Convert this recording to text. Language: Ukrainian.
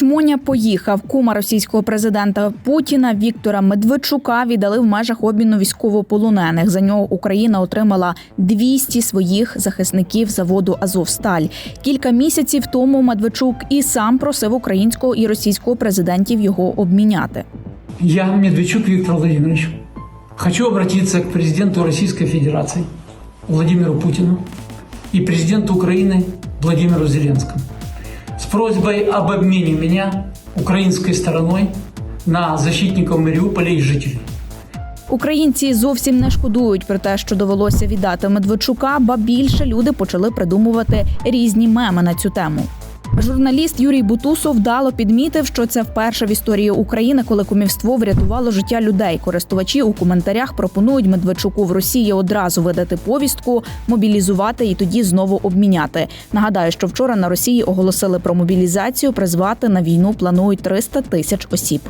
Чмоня поїхав. Кума російського президента Путіна Віктора Медведчука віддали в межах обміну військовополонених. За нього Україна отримала 200 своїх захисників заводу Азовсталь. Кілька місяців тому Медведчук і сам просив українського і російського президентів його обміняти. Я, Медведчук Виктор Владимирович, хочу обратиться к президенту Российской Федерации Владимиру Путину и президенту Украины Владимиру Зеленскому с просьбой об обмене меня украинской стороной на защитников Мариуполя и жителей. Українці зовсім не шкодують про те, що довелося віддати Медведчука, ба більше люди почали придумувати різні меми на цю тему. Журналіст Юрій Бутусов вдало підмітив, що це вперше в історії України, коли кумівство врятувало життя людей. Користувачі у коментарях пропонують Медведчуку в Росії одразу видати повістку, мобілізувати і тоді знову обміняти. Нагадаю, що вчора на Росії оголосили про мобілізацію. Призвати на війну планують 300 тисяч осіб.